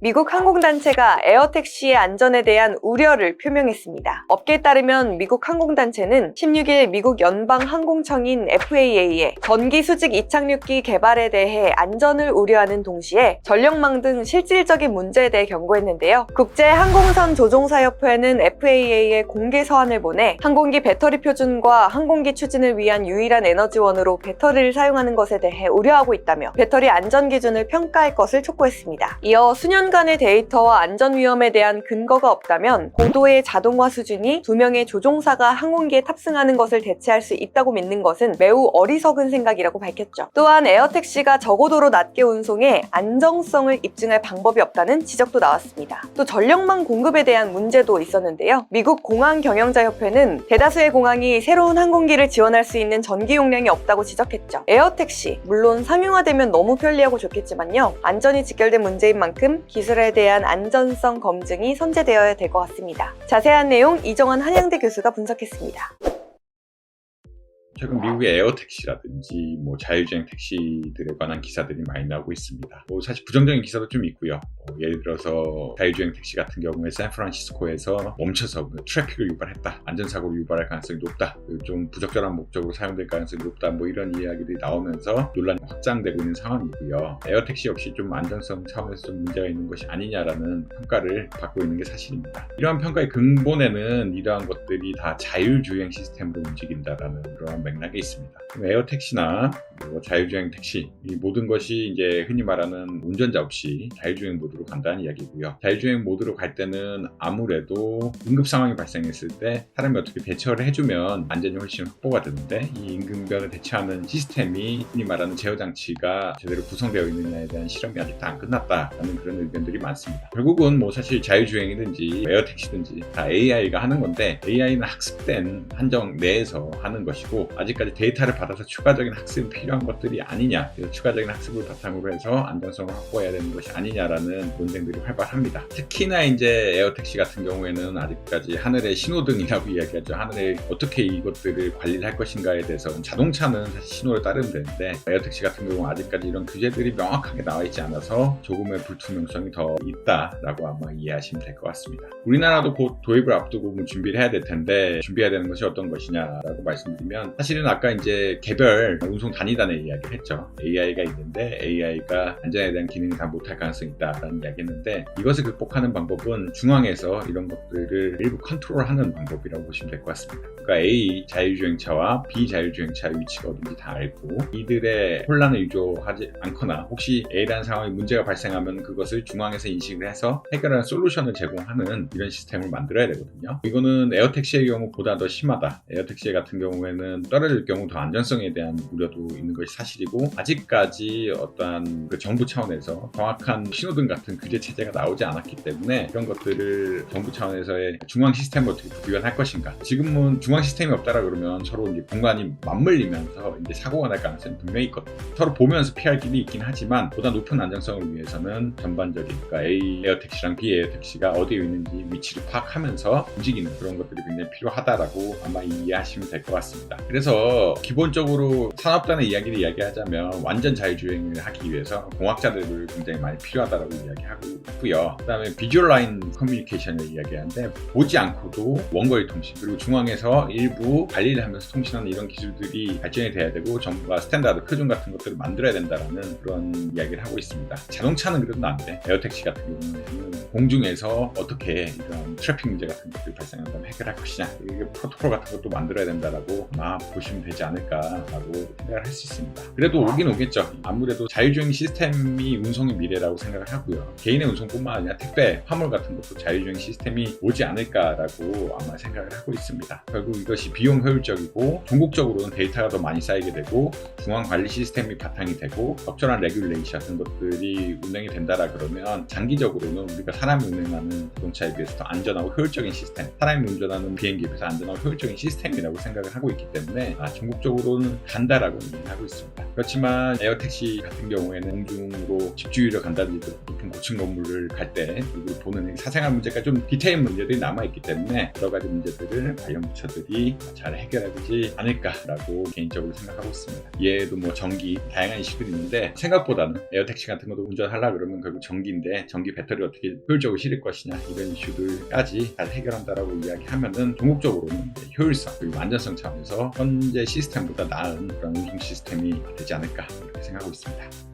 미국 항공단체가 에어택시의 안전에 대한 우려를 표명했습니다. 업계에 따르면 미국 항공단체는 16일 미국 연방항공청인 FAA에 전기 수직 이착륙기 개발에 대해 안전을 우려하는 동시에 전력망 등 실질적인 문제에 대해 경고했는데요. 국제항공선 조종사협회는 FAA에 공개 서한을 보내 항공기 배터리 표준과 항공기 추진을 위한 유일한 에너지원으로 배터리를 사용하는 것에 대해 우려하고 있다며 배터리 안전 기준을 평가할 것을 촉구했습니다. 이어 수년 간의 데이터와 안전 위험에 대한 근거가 없다면 고도의 자동화 수준이 두 명의 조종사가 항공기에 탑승하는 것을 대체할 수 있다고 믿는 것은 매우 어리석은 생각이라고 밝혔죠. 또한 에어택시가 저고도로 낮게 운송해 안정성을 입증할 방법이 없다는 지적도 나왔습니다. 또 전력망 공급에 대한 문제도 있었는데요. 미국 공항 경영자 협회는 대다수의 공항이 새로운 항공기를 지원할 수 있는 전기 용량이 없다고 지적했죠. 에어택시 물론 상용화되면 너무 편리하고 좋겠지만요. 안전이 직결된 문제인 만큼 기 술에 대한 안전성 검증이 선제되어야 될 것 같습니다. 자세한 내용 이정환 한양대 교수가 분석했습니다. 최근 미국의 에어택시라든지 뭐 자율주행 택시들에 관한 기사들이 많이 나오고 있습니다. 뭐 사실 부정적인 기사도 좀 있고요. 뭐 예를 들어서 자율주행 택시 같은 경우에 샌프란시스코에서 멈춰서 뭐 트래픽을 유발했다, 안전사고를 유발할 가능성이 높다, 좀 부적절한 목적으로 사용될 가능성이 높다, 뭐 이런 이야기들이 나오면서 논란이 확장되고 있는 상황이고요. 에어택시 역시 좀 안전성 차원에서 좀 문제가 있는 것이 아니냐라는 평가를 받고 있는 게 사실입니다. 이러한 평가의 근본에는 이러한 것들이 다 자율주행 시스템으로 움직인다라는 그런 맥락이 있습니다. 에어택시나 뭐 자율주행 택시 이 모든 것이 이제 흔히 말하는 운전자 없이 자율주행 모드로 간다는 이야기고요. 자율주행 모드로 갈 때는 아무래도 응급 상황이 발생했을 때 사람이 어떻게 대처를 해주면 안전이 훨씬 확보가 되는데 이 임금변을 대처하는 시스템이 흔히 말하는 제어 장치가 제대로 구성되어 있느냐에 대한 실험이 아직 다 안 끝났다라는 그런 의견들이 많습니다. 결국은 뭐 사실 자율주행이든지 에어 택시든지 다 AI가 하는 건데 AI는 학습된 한정 내에서 하는 것이고 아직까지 데이터를 받아서 추가적인 학습이 필요 한 것들이 아니냐 그래서 추가적인 학습을 바탕으로 해서 안전성을 확보해야 되는 것이 아니냐라는 논쟁들이 활발합니다. 특히나 이제 에어택시 같은 경우에는 아직까지 하늘의 신호등이라고 이야기하죠. 하늘에 어떻게 이것들을 관리를 할 것인가에 대해서 자동차는 사실 신호를 따르면 되는데 에어택시 같은 경우는 아직까지 이런 규제들이 명확하게 나와 있지 않아서 조금의 불투명성이 더 있다라고 아마 이해하시면 될 것 같습니다. 우리나라도 곧 도입을 앞두고 뭐 준비를 해야 될 텐데 준비해야 되는 것이 어떤 것이냐라고 말씀드리면 사실은 아까 이제 개별 운송 단위 단의 이야기를 했죠. AI가 있는데 AI가 안전에 대한 기능이 다 못할 가능성이 있다라는 이야기 했는데 이것을 극복하는 방법은 중앙에서 이런 것들을 일부 컨트롤하는 방법이라고 보시면 될 것 같습니다. 그러니까 A 자율주행차와 B 자율주행차의 위치가 어딘지 다 알고 이들의 혼란을 유도하지 않거나 혹시 A라는 상황에 문제가 발생하면 그것을 중앙에서 인식을 해서 해결하는 솔루션을 제공하는 이런 시스템을 만들어야 되거든요. 이거는 에어택시의 경우 보다 더 심하다. 에어택시 같은 경우에는 떨어질 경우 더 안전성에 대한 우려도 있는 것이 사실이고 아직까지 어떠한 그 정부 차원에서 정확한 신호등 같은 규제 체제가 나오지 않았기 때문에 이런 것들을 정부 차원에서의 중앙 시스템을 어떻게 구현할 것인가. 지금은 중앙 시스템이 없다라 그러면 서로 이제 공간이 맞물리면서 이제 사고가 날 가능성이 분명히 있거든요. 서로 보면서 피할 길이 있긴 하지만 보다 높은 안정성을 위해서는 전반적인 그러니까 A 에어 택시랑 B 에어 택시가 어디에 있는지 위치를 파악하면서 움직이는 그런 것들이 굉장히 필요하다라고 아마 이해하시면 될 것 같습니다. 그래서 기본적으로 산업단의 이야기 를 이야기하자면 완전 자율주행을 하기 위해서 공학자들을 굉장히 많이 필요하다라고 이야기하고 있고요. 그다음에 비주얼 라인 커뮤니케이션을 이야기하는데 보지 않고도 원거리 통신 그리고 중앙에서 일부 관리를 하면서 통신하는 이런 기술들이 발전이 돼야 되고 정부가 스탠다드 표준 같은 것들을 만들어야 된다라는 그런 이야기를 하고 있습니다. 자동차는 그래도 안 돼. 에어택시 같은 경우는 공중에서 어떻게 이런 트래픽 문제 같은 것들이 발생한다면 해결할 것이냐 이게 프로토콜 같은 것도 만들어야 된다라고 아마 보시면 되지 않을까라고 생각을 할 수 있습니다. 그래도 오긴 오겠죠. 아무래도 자율주행 시스템이 운송의 미래라고 생각을 하고요. 개인의 운송뿐만 아니라 택배, 화물 같은 것도 자율주행 시스템이 오지 않을까라고 아마 생각을 하고 있습니다. 결국 이것이 비용 효율적이고 전국적으로는 데이터가 더 많이 쌓이게 되고 중앙 관리 시스템이 바탕이 되고 적절한 레귤레이션 같은 것들이 운영이 된다라 그러면 장기적으로는 우리가 사람이 운행하는 자동차에 비해서 더 안전하고 효율적인 시스템, 사람이 운전하는 비행기에 비해서 안전하고 효율적인 시스템이라고 생각을 하고 있기 때문에 아, 전국적으로는 간다라고 하고 있습니다. 그렇지만 에어택시 같은 경우에는 공중으로 집주위로 간다든지 높은 고층 건물을 갈 때 그리고 보는 사생활 문제가 좀 디테일 문제들이 남아있기 때문에 여러 가지 문제들을 관련 부처들이 잘 해결하지 않을까라고 개인적으로 생각하고 있습니다. 이외에도 뭐 전기 다양한 이슈들이 있는데 생각보다는 에어택시 같은 것도 운전하려 그러면 결국 전기인데 전기 배터리 어떻게 효율적으로 실을 것이냐 이런 이슈들까지 잘 해결한다라고 이야기하면은 전국적으로는 이제 효율성 그리고 안전성 차원에서 현재 시스템보다 나은 그런 운송 시스템이 되지 않을까 이렇게 생각하고 있습니다.